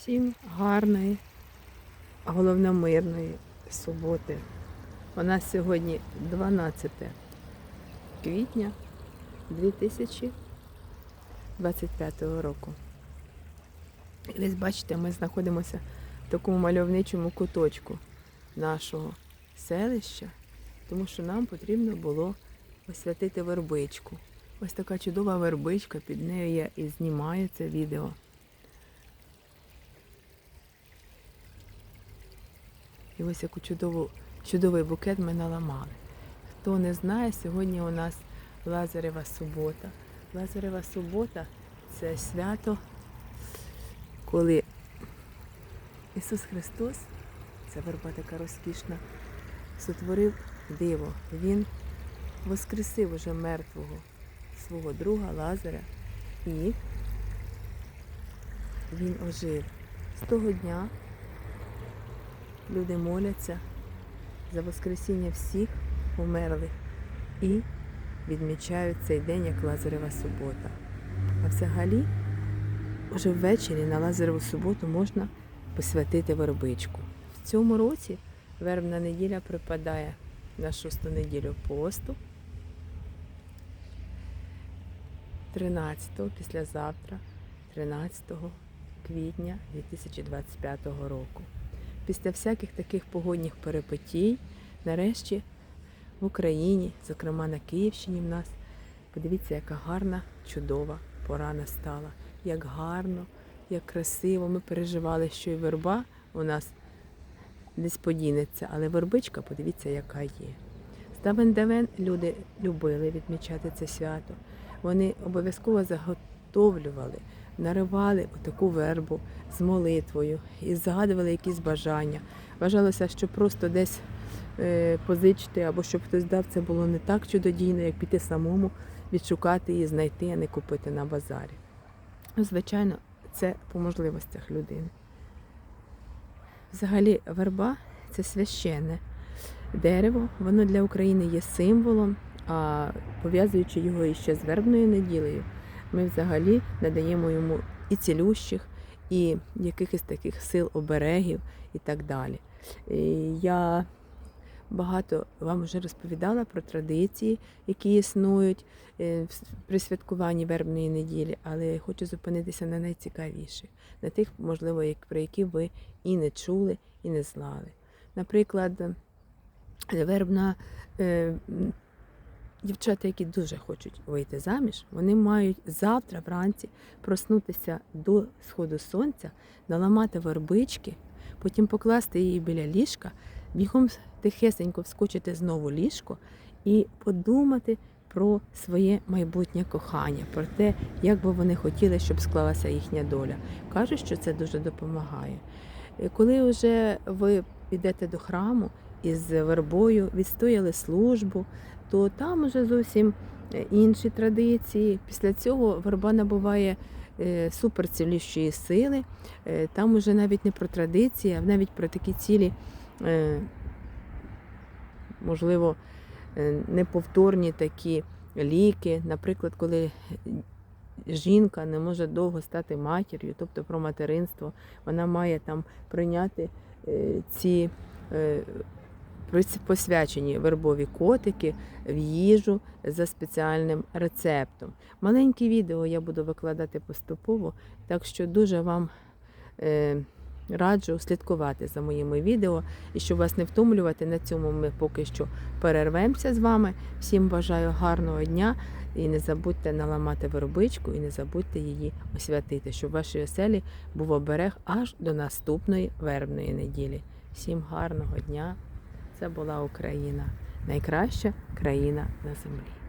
Всім гарної, а головне мирної суботи. У нас сьогодні 12 квітня 2025 року. І десь бачите, ми знаходимося в такому мальовничому куточку нашого селища, тому що нам потрібно було освятити вербичку. Ось така чудова вербичка, під нею я і знімаю це відео. І ось яку чудову, чудовий букет ми наламали. Хто не знає, сьогодні у нас Лазарева субота. Лазарева субота це свято, коли Ісус Христос, ця верба така розкішна, сотворив диво. Він воскресив уже мертвого свого друга Лазаря і він ожив. З того дня люди моляться за Воскресіння всіх померлих і відмічають цей день як Лазарева субота. А взагалі, вже ввечері на Лазареву суботу можна посвятити вербичку. В цьому році вербна неділя припадає на шосту неділю посту. 13-го, післязавтра, 13 квітня 2025 року. Після всяких таких погодних перипетій, нарешті в Україні, зокрема на Київщині в нас, подивіться, яка гарна, чудова пора настала. Як гарно, як красиво. Ми переживали, що і верба у нас десь подінеться, але вербичка, подивіться, яка є. З давен давен люди любили відмічати це свято. Вони обов'язково заготовлювали, наривали таку вербу з молитвою і загадували якісь бажання. Вважалося, що просто десь е, позичити або щоб хтось дав, це було не так чудодійно, як піти самому, відшукати її, знайти, а не купити на базарі. Ну, Звичайно, це по можливостях людини. Взагалі, верба це священне дерево, воно для України є символом, а пов'язуючи його іще з вербною неділею, ми взагалі надаємо йому і цілющих, і якихось таких сил оберегів і так далі. Я багато вам вже розповідала про традиції, які існують е, при святкуванні вербної неділі, але хочу зупинитися на найцікавіших, на тих, можливо, про які ви і не чули, і не знали. Наприклад, вербна е, дівчата, які дуже хочуть вийти заміж, вони мають завтра вранці проснутися до сходу сонця, наламати вербички, потім покласти її біля ліжка, бігом тихесенько вскочити знову ліжко і подумати про своє майбутнє кохання, про те, як би вони хотіли, щоб склалася їхня доля. Кажуть, що це дуже допомагає. Е, Коли вже ви йдете до храму із вербою, відстояли службу, то там вже зовсім е, інші традиції. Після цього верба набуває е, суперцілющої сили. Е, Там уже навіть не про традиції, а навіть про такі цілі, можливо, неповторні такі ліки. Наприклад, коли жінка не може довго стати матір'ю, тобто про материнство, вона має там прийняти ці посвячені вербові котики в їжу за спеціальним рецептом. Маленькі відео я буду викладати поступово, так що дуже вам е, раджу слідкувати за моїми відео і щоб вас не втомлювати, на цьому ми поки що перервемося з вами. Всім бажаю гарного дня і не забудьте наламати вербичку, і не забудьте її освятити, щоб вашій оселі був оберег аж до наступної вербної неділі. Всім гарного дня! Це була Україна, найкраща країна на землі.